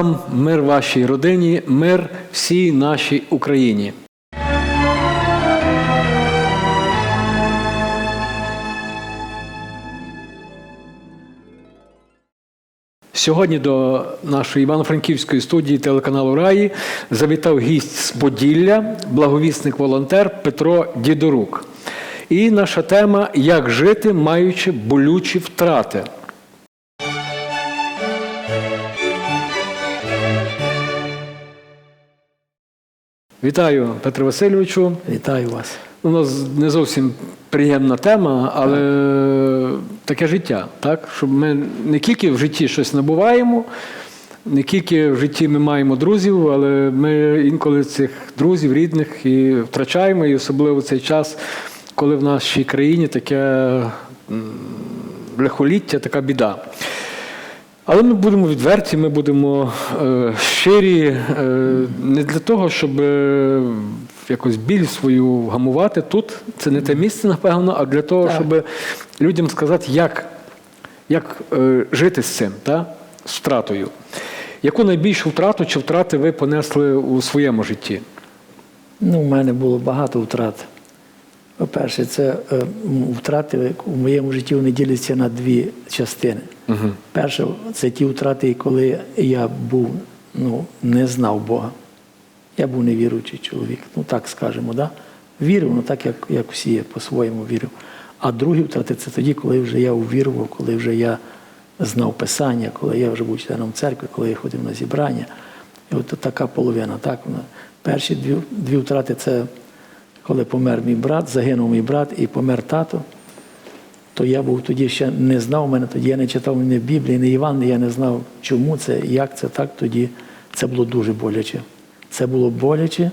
Вам, мир вашій родині, мир всій нашій Україні. Сьогодні до нашої Івано-Франківської студії телеканалу Раї завітав гість з Поділля, благовісник-волонтер Петро Дідорук. І наша тема Як жити, маючи болючі втрати. Вітаю, Петро Васильовичу. Вітаю вас. У нас не зовсім приємна тема, але таке життя, так? Щоб ми не тільки в житті щось набуваємо, не тільки в житті ми маємо друзів, але ми інколи цих друзів, рідних і втрачаємо, і особливо цей час, коли в нашій країні таке лихоліття, така біда. Але ми будемо відверті, ми будемо е, щирі е, не для того, щоб е, якось біль свою вгамувати тут. Це не те місце, напевно, а для того, щоб людям сказати, як, як е, жити з цим, та? з втратою. Яку найбільшу втрату чи втрати ви понесли у своєму житті? Ну, у мене було багато втрат. По-перше, це е, втрати у моєму житті вони діляться на дві частини. Угу. Перше, це ті втрати, коли я був, ну, не знав Бога. Я був невіруючий чоловік, ну так скажемо, да? вірив, ну так, як, як всі по-своєму вірив. А другі втрати це тоді, коли вже я увірував, коли вже я знав Писання, коли я вже був членом церкви, коли я ходив на зібрання. І от така половина. Так. Перші дві, дві втрати це коли помер мій брат, загинув мій брат і помер тато. То я був тоді ще не знав мене, тоді я не читав ні Біблії, ні Іван, я не знав, чому це, як це так. Тоді це було дуже боляче. Це було боляче,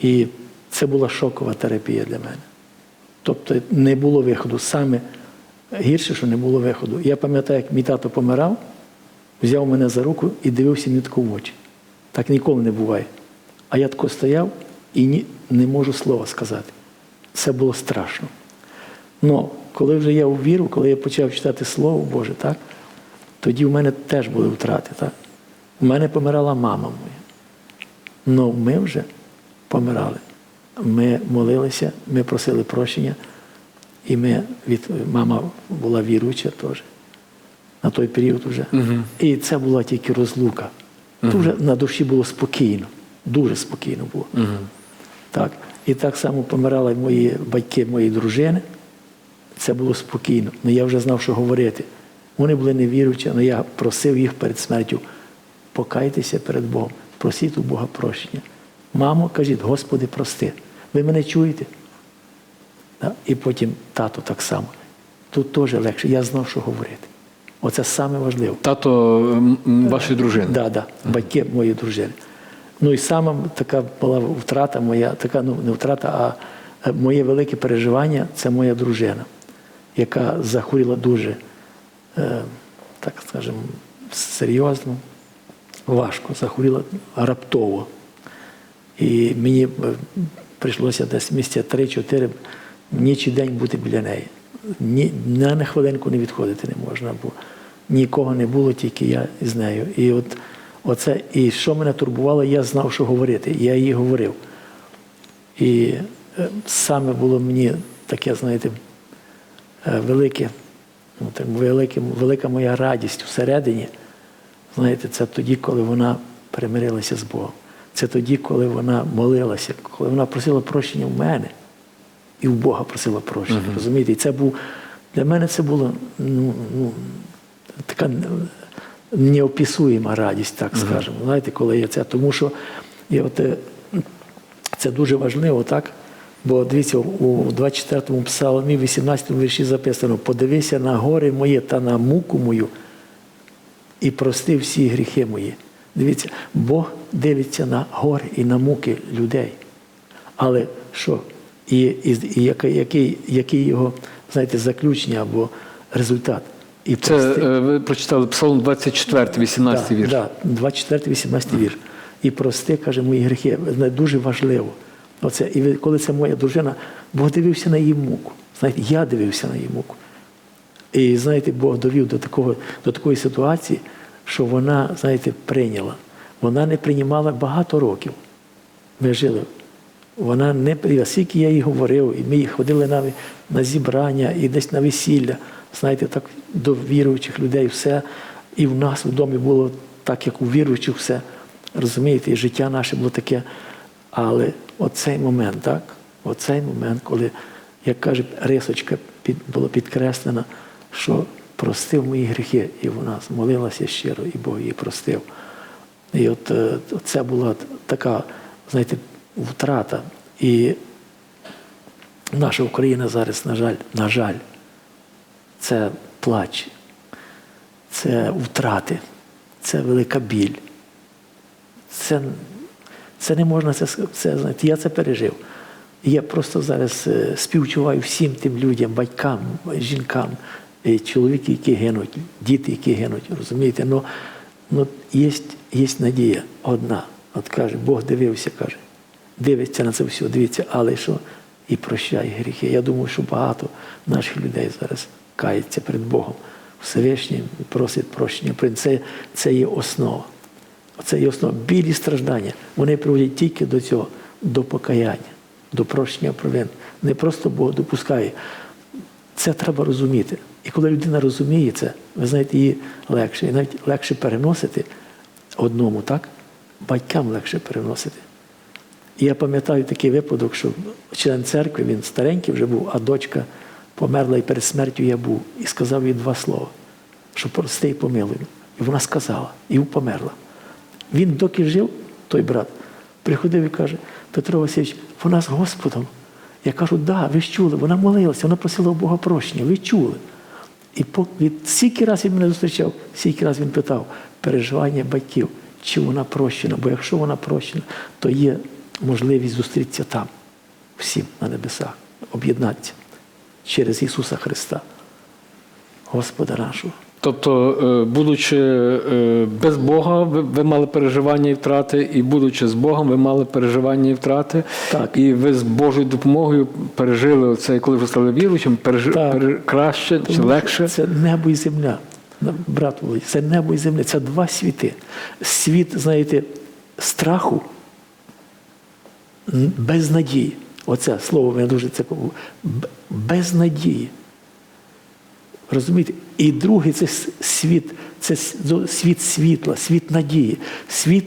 і це була шокова терапія для мене. Тобто не було виходу. Саме гірше, що не було виходу. Я пам'ятаю, як мій тато помирав, взяв мене за руку і дивився мені тако в очі. Так ніколи не буває. А я тако стояв і ні, не можу слова сказати. Це було страшно. Но коли вже я увірив, коли я почав читати Слово Боже, так, тоді в мене теж були втрати. Так? У мене помирала мама моя. Но ми вже помирали. Ми молилися, ми просили прощення, і ми від мама була віруюча теж на той період вже. І це була тільки розлука. Дуже на душі було спокійно, дуже спокійно було. Так. І так само помирали мої батьки, мої дружини. Це було спокійно. але я вже знав, що говорити. Вони були невіруючі, але я просив їх перед смертю покайтеся перед Богом, просіть у Бога прощення. Мамо, кажіть, Господи, прости. Ви мене чуєте? Да? І потім тато так само. Тут теж легше. Я знав, що говорити. Оце саме важливе. Тато вашої дружини. Да, да, батьки моєї дружини. Ну і сама така була втрата моя, така ну не втрата, а е, моє велике переживання це моя дружина, яка захворіла дуже, е, так скажемо, серйозно, важко, захворіла раптово. І мені е, прийшлося десь місця 3-4 ніч і день бути біля неї. Ні, на хвилинку не відходити не можна, бо нікого не було, тільки я з нею. І от оце, і що мене турбувало, я знав, що говорити. Я їй говорив. І е, саме було мені таке, знаєте, велике, ну, так, велике, велика моя радість всередині. Знаєте, це тоді, коли вона примирилася з Богом. Це тоді, коли вона молилася, коли вона просила прощення в мене і в Бога просила прощення. Розумієте? І це був для мене це було ну, ну, така неописуєма радість, так скажемо. Знаєте, коли є це. Тому що і от, е, це дуже важливо, так? Бо дивіться, у 24-му псалмі, 18-му вірші записано: подивися на гори моє та на муку мою і прости всі гріхи мої. Дивіться, Бог дивиться на гори і на муки людей. Але що? І, і, і який, який, його, знаєте, заключення або результат? І Це прости- е, ви прочитали Псалом 24, 18 вірш. Да, 24, 18 вірш. І прости, каже, мої гріхи. Це дуже важливо. Оце, і коли це моя дружина, Бог дивився на її муку. Знаєте, я дивився на її муку. І знаєте, Бог довів до, такого, до такої ситуації, що вона, знаєте, прийняла. Вона не приймала багато років. Ми жили. Вона не прийняла. Скільки я їй говорив, і ми ходили на, на зібрання і десь на весілля. Знаєте, так до віруючих людей все. І в нас в домі було так, як у віруючих все. Розумієте, і життя наше було таке. Але оцей момент, так? Оцей момент, коли, як каже, рисочка під, була підкреслена, що простив мої гріхи, і вона змолилася щиро, і Бог її простив. І от е, це була така, знаєте, втрата. І наша Україна зараз, на жаль, на жаль, це плач, це втрати, це велика біль. Це, це не можна це, це знаєте, я це пережив. Я просто зараз е, співчуваю всім тим людям, батькам, жінкам, е, чоловіки, які гинуть, діти, які гинуть, розумієте? Ну, ну є, є надія одна. От каже, Бог дивився, каже, дивиться на це все, дивіться, але що? І прощає гріхи. Я думаю, що багато наших людей зараз кається перед Богом Всевишнім просить прощення. Це, це є основа. Це є основа. Білі страждання. Вони приводять тільки до цього, до покаяння, до прощення провин. Не просто Бог допускає. Це треба розуміти. І коли людина розуміє це, ви знаєте, її легше. І навіть легше переносити одному, так? Батькам легше переносити. І я пам'ятаю такий випадок, що член церкви, він старенький вже був, а дочка померла і перед смертю я був. І сказав їй два слова, що прости і помилуй. І вона сказала, і померла. Він доки жив, той брат, приходив і каже, Петро Васильович, вона з Господом. Я кажу, да, ви ж чули, вона молилася, вона просила у Бога прощення, ви чули. І від стільки раз він мене зустрічав, стільки раз він питав переживання батьків, чи вона прощена. Бо якщо вона прощена, то є можливість зустрітися там, всім на небесах, об'єднатися через Ісуса Христа, Господа нашого. Тобто, е, будучи е, без Бога, ви, мали переживання і втрати, і будучи з Богом, ви мали переживання і втрати. Так. І ви з Божою допомогою пережили це, коли ви стали віруючим, пережи, Так. пере- краще чи Тому легше. Це небо і земля. Брат Володь, це небо і земля. Це два світи. Світ, знаєте, страху м, без надії. Оце слово мене дуже це побу- без надії. Розумієте? І другий це світ, це світ світла, світ надії, світ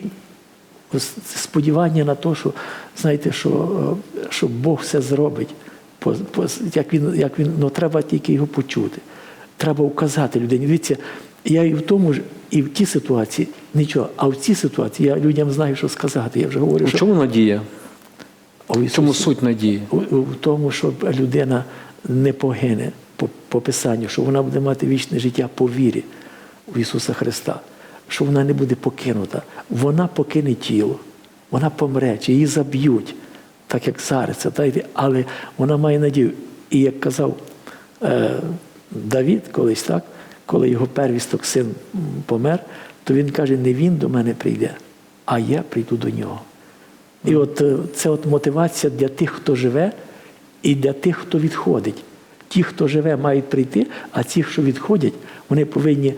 сподівання на те, що, знаєте, що, е, що Бог все зробить. По, по, як він, як він, ну, треба тільки його почути. Треба указати людині. Дивіться, я і в тому ж, і в тій ситуації нічого, а в цій ситуації я людям знаю, що сказати. Я вже говорю, що чому надія? В чому суть надії? У, у тому, щоб людина не погине по, по Писанню, що вона буде мати вічне життя по вірі в Ісуса Христа, що вона не буде покинута. Вона покине тіло, вона помре, чи її заб'ють, так як зараз, це, але вона має надію. І як казав е, Давід колись, так, коли його первісток син помер, то він каже, не він до мене прийде, а я прийду до нього. І от е, це от мотивація для тих, хто живе, і для тих, хто відходить. Ті, хто живе, мають прийти, а ті, що відходять, вони повинні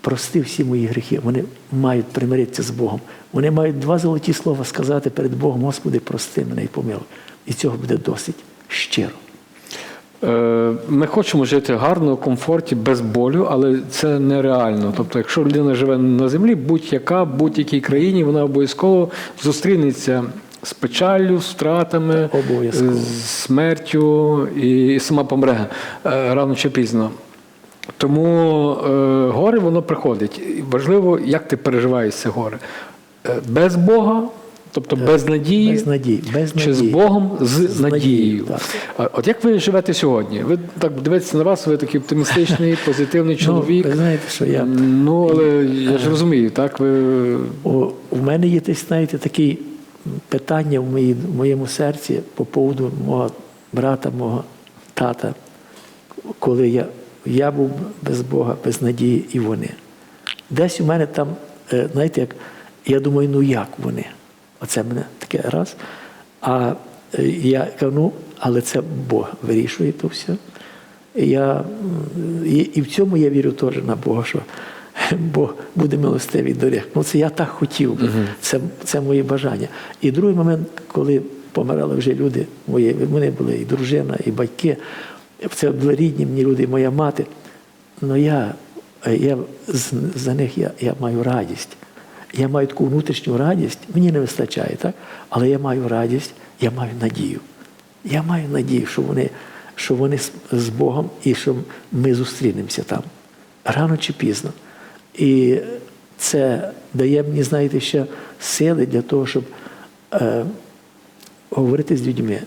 прости всі мої гріхи. Вони мають примиритися з Богом. Вони мають два золоті слова сказати перед Богом, Господи, прости мене і помилуй. І цього буде досить щиро. Е, Ми хочемо жити гарно, в комфорті, без болю, але це нереально. Тобто, якщо людина живе на землі, будь-яка, будь-якій країні, вона обов'язково зустрінеться з печаллю, з втратами, з смертю і сама помре е, рано чи пізно. Тому е, горе воно приходить. Важливо, як ти переживаєш це горе. Е, без Бога, тобто без надії, Без надії. Без чи з. Богом з, З надією, так. От як ви живете сьогодні? Ви так дивитеся на вас, ви такий оптимістичний, позитивний чоловік. Ну, ви знаєте, що я Ну, але я ж розумію, так? Ви у мене є десь, знаєте, такі питання в, моїй, в моєму серці по поводу мого брата, мого тата, коли я, я був без Бога, без надії, і вони. Десь у мене там, е, знаєте, як, я думаю, ну як вони? Оце мене таке раз. А е, я кажу, ну, але це Бог вирішує то все. Я, і, і в цьому я вірю теж на Бога, що Бог буде милостивий до них. Ну, це я так хотів би. Це, це моє бажання. І другий момент, коли помирали вже люди, мої, вони були і дружина, і батьки, це були рідні мені люди, і моя мати. Ну я, я за них я, я маю радість. Я маю таку внутрішню радість, мені не вистачає, так? але я маю радість, я маю надію. Я маю надію, що вони, що вони з Богом і що ми зустрінемося там рано чи пізно. І це дає мені, знаєте, ще сили для того, щоб е, говорити з людьми,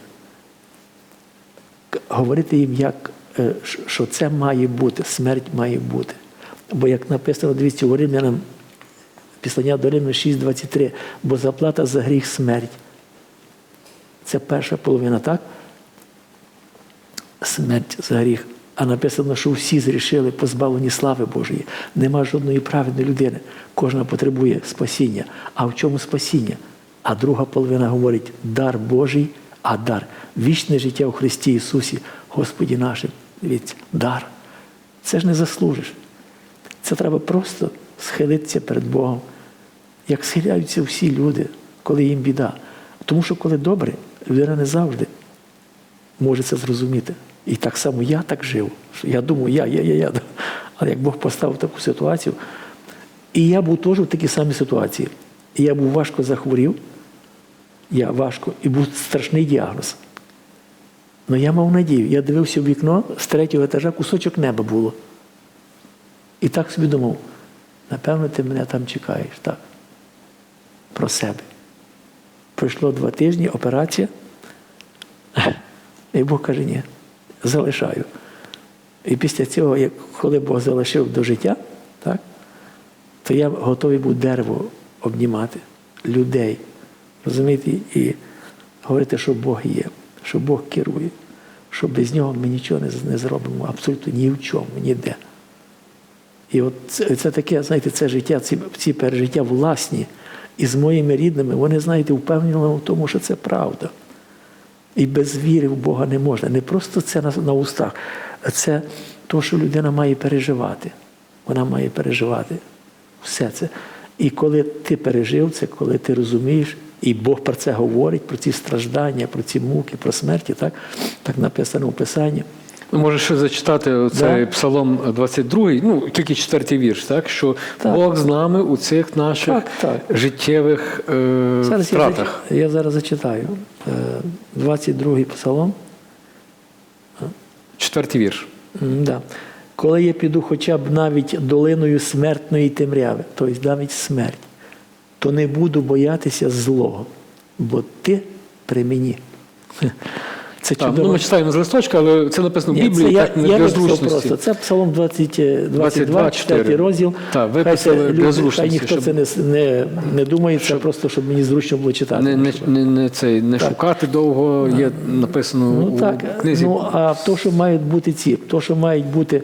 говорити їм, як, е, що це має бути, смерть має бути. Бо як написано, дивіться, у Римлянам, післання до Римлян 6.23, бо заплата за гріх смерть. Це перша половина, так? Смерть за гріх. А написано, що всі зрішили, позбавлені слави Божої. Нема жодної праведної людини. Кожна потребує спасіння. А в чому спасіння? А друга половина говорить дар Божий, а дар. Вічне життя у Христі Ісусі, Господі нашим. Дивіться, дар. Це ж не заслужиш. Це треба просто схилитися перед Богом, як схиляються всі люди, коли їм біда. Тому що коли добре, людина не завжди може це зрозуміти. І так само я так жив. Я думаю, я, я, я, я. Але як Бог поставив таку ситуацію, і я був теж в такій самій ситуації. І я був важко захворів, я важко, і був страшний діагноз. Але я мав надію. Я дивився в вікно з третього етажа, кусочок неба було. І так собі думав, напевно, ти мене там чекаєш, так. Про себе. Пройшло два тижні, операція. І Бог каже, ні, залишаю. І після цього, коли Бог залишив до життя, так, то я готовий був дерево обнімати, людей. Розумієте, і говорити, що Бог є, що Бог керує, що без нього ми нічого не зробимо, абсолютно ні в чому, ніде. І от це, це таке, знаєте, це життя, ці, ці пережиття власні. І з моїми рідними, вони, знаєте, впевнені в тому, що це правда. І без віри в Бога не можна. Не просто це на, на устах, а це те, що людина має переживати. Вона має переживати все це. І коли ти пережив це, коли ти розумієш, і Бог про це говорить, про ці страждання, про ці муки, про смерті, так, так написано у Писанні. Ну, може ще зачитати цей Да. псалом 22, ну тільки четвертий вірш, так що Так. Бог з нами у цих наших Так, так. життєвих е, Зараз я, втратах. зач- я зараз зачитаю. Е, 22-й псалом. Четвертий вірш. Да. Коли я піду хоча б навіть долиною смертної темряви, тобто навіть смерть, то не буду боятися злого, бо ти при мені. Це Так, чудово. ну, ми читаємо з листочка, але це написано в Біблії, це я, не я для зручності. просто. Це Псалом 20, е, 22, 22, 4 розділ. Так, Хай це для люди- Хай ніхто щоб- це не, не, не думає, це просто, щоб мені зручно було читати. Не, не, не, не, цей, не шукати довго, є написано Ну у так, книзі. ну а то, що мають бути ці, то, що мають бути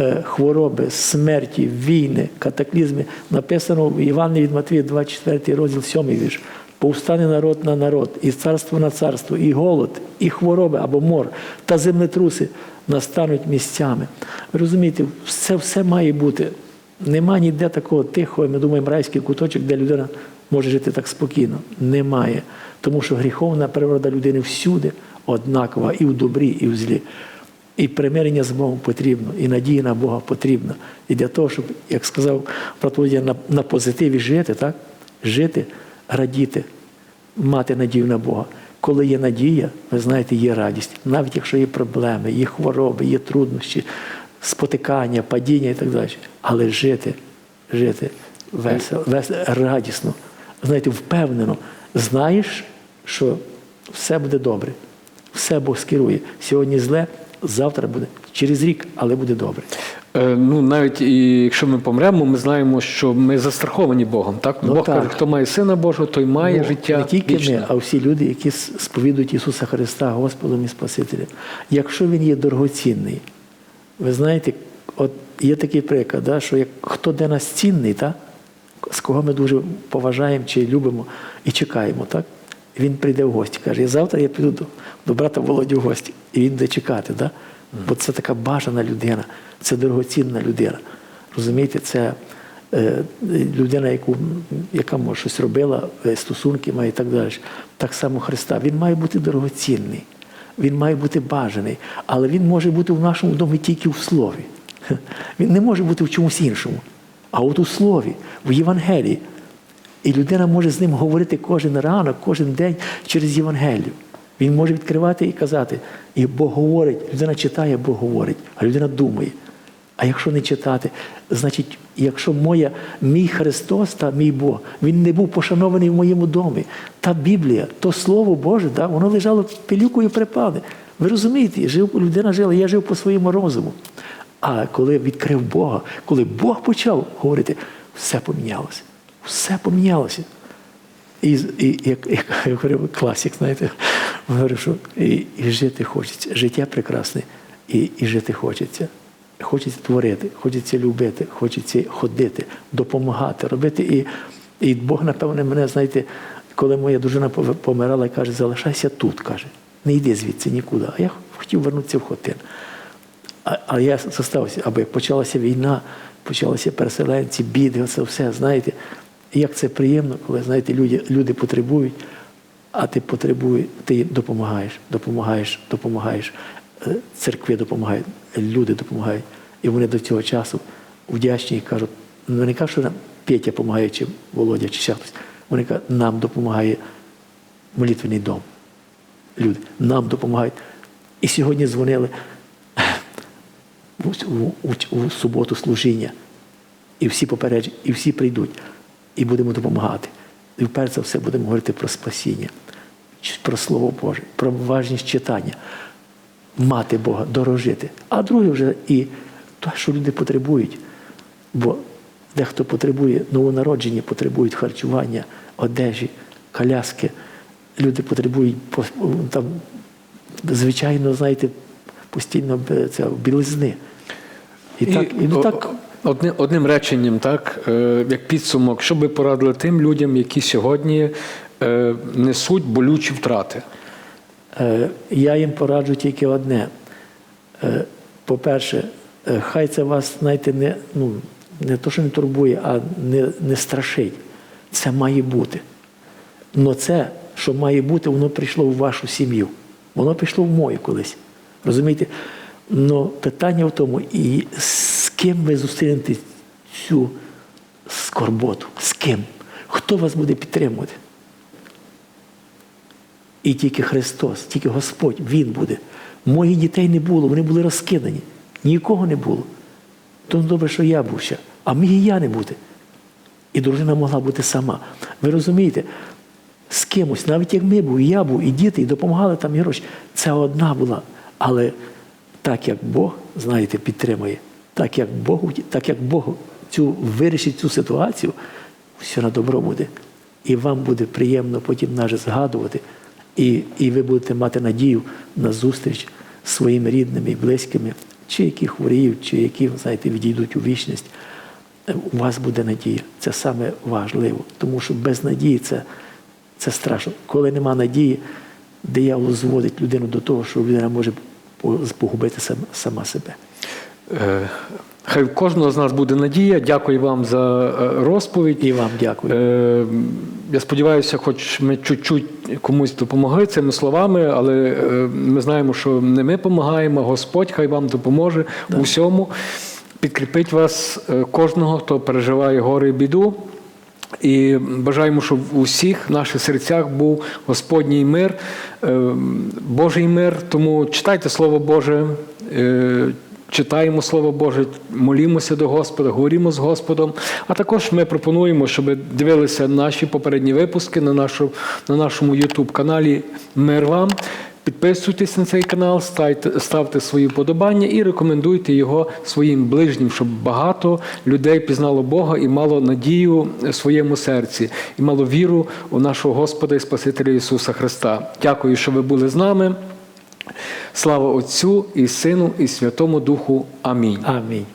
е, хвороби, смерті, війни, катаклізми, написано в Івані від Матвія, 24 розділ, 7 вірш. Повстане народ на народ, і царство на царство, і голод, і хвороби або мор, та землетруси настануть місцями. Ви розумієте, все, все має бути. Нема ніде такого тихого, ми думаємо, райський куточок, де людина може жити так спокійно. Немає. Тому що гріховна природа людини всюди однакова і в добрі, і в злі. І примирення з Богом потрібно, і надія на Бога потрібна. І для того, щоб, як сказав брат Володя, на, на позитиві жити, так? жити, радіти, мати надію на Бога. Коли є надія, ви знаєте, є радість. Навіть якщо є проблеми, є хвороби, є труднощі, спотикання, падіння і так далі. Але жити, жити весело, весело радісно, знаєте, впевнено, знаєш, що все буде добре. Все Бог скерує. Сьогодні зле, завтра буде. Через рік, але буде добре. Е, Ну, навіть і якщо ми помремо, ми знаємо, що ми застраховані Богом. Так? Ну, Бог так. каже, хто має сина Божого, той має Ну, життя. не тільки вічне. ми, а всі люди, які сповідують Ісуса Христа Господом і Спасителем. Якщо Він є дорогоцінний, ви знаєте, от є такий приклад, да, що як хто де нас цінний, та, з кого ми дуже поважаємо чи любимо і чекаємо, так? він прийде в гості, каже, я завтра я піду до, до брата Володю в гості, і він буде чекати. Да? Бо це така бажана людина, це дорогоцінна людина. Розумієте, це е, людина, яку, яка може щось робила, е, стосунки має і так далі. Так само Христа. Він має бути дорогоцінний, він має бути бажаний, але він може бути в нашому домі тільки в слові. Він не може бути в чомусь іншому. А от у слові, в Євангелії. І людина може з ним говорити кожен ранок, кожен день через Євангелію. Він може відкривати і казати. І Бог говорить, людина читає, Бог говорить, а людина думає. А якщо не читати, значить, якщо моя, мій Христос та мій Бог, він не був пошанований в моєму домі. Та Біблія, то Слово Боже, да, воно лежало пилюкою припали. Ви розумієте, жив, людина жила, я жив по своєму розуму. А коли відкрив Бога, коли Бог почав говорити, все помінялося. Все помінялося. І, і як, як говорив, класик, знаєте, говорю, що і, і жити хочеться. Життя прекрасне, і, і жити хочеться. Хочеться творити, хочеться любити, хочеться ходити, допомагати, робити. І, і Бог, напевне, мене, знаєте, коли моя дружина помирала, каже, залишайся тут, каже, не йди звідси нікуди. А я хотів вернутися в Хотин. А, я зостався, аби почалася війна, почалися переселенці, біди, це все, знаєте. Як це приємно, коли знаєте, люди, люди потребують, а ти потребуєш, ти допомагаєш, допомагаєш, допомагаєш. Е, Церкви допомагають, люди допомагають. І вони до цього часу вдячні і кажуть, ну не кажуть, що нам Петя допомагає, чи Володя, чи ще хтось. Вони кажуть, нам допомагає молитвений дом. Люди нам допомагають. І сьогодні дзвонили у, суботу служіння. І всі попереджені, і всі прийдуть, і будемо допомагати. І вперше за все будемо говорити про спасіння, про Слово Боже, про важність читання, мати Бога, дорожити. А друге вже і те, що люди потребують. Бо дехто потребує новонародження, потребують харчування, одежі, коляски. Люди потребують там, звичайно, знаєте, постійно це, білизни. І, так, і, ну, так Одним, одним реченням, так, е, як підсумок, що би порадили тим людям, які сьогодні е, несуть болючі втрати? Е, Я їм пораджу тільки одне. Е, По-перше, е, хай це вас, знаєте, не, ну, не то, що не турбує, а не, не страшить. Це має бути. Но це, що має бути, воно прийшло в вашу сім'ю. Воно прийшло в мою колись. Розумієте? Но питання в тому, і з ким ви зустрінете цю скорботу? З ким? Хто вас буде підтримувати? І тільки Христос, тільки Господь, Він буде. Моїх дітей не було, вони були розкидані. Нікого не було. То добре, що я був ще, а міг і я не бути. І дружина могла бути сама. Ви розумієте, з кимось, навіть як ми був, і я був, і діти, і допомагали там гроші. Це одна була. Але так як Бог, знаєте, підтримує, так як Бог, так як Бог цю, вирішить цю ситуацію, все на добро буде. І вам буде приємно потім наже згадувати, і, і ви будете мати надію на зустріч з своїми рідними і близькими, чи які хворіють, чи які, знаєте, відійдуть у вічність. У вас буде надія. Це саме важливо, тому що без надії це, це страшно. Коли нема надії, диявол зводить людину до того, що людина може погубити сама себе. Хай в кожного з нас буде надія. Дякую вам за е, розповідь. І вам дякую. Е, Я сподіваюся, хоч ми чуть-чуть комусь допомогли цими словами, але е, ми знаємо, що не ми допомагаємо, Господь хай вам допоможе у всьому. Підкріпить вас е, кожного, хто переживає горе і біду. І бажаємо, щоб у всіх наших серцях був Господній мир, Божий мир. Тому читайте Слово Боже, читаємо Слово Боже, молімося до Господа, говоримо з Господом. А також ми пропонуємо, щоб дивилися наші попередні випуски на, нашу, на нашому YouTube каналі Мир вам. Підписуйтесь на цей канал, ставте, ставте свої вподобання і рекомендуйте його своїм ближнім, щоб багато людей пізнало Бога і мало надію в своєму серці, і мало віру у нашого Господа і Спасителя Ісуса Христа. Дякую, що ви були з нами. Слава Отцю і Сину, і Святому Духу. Амінь. Амінь.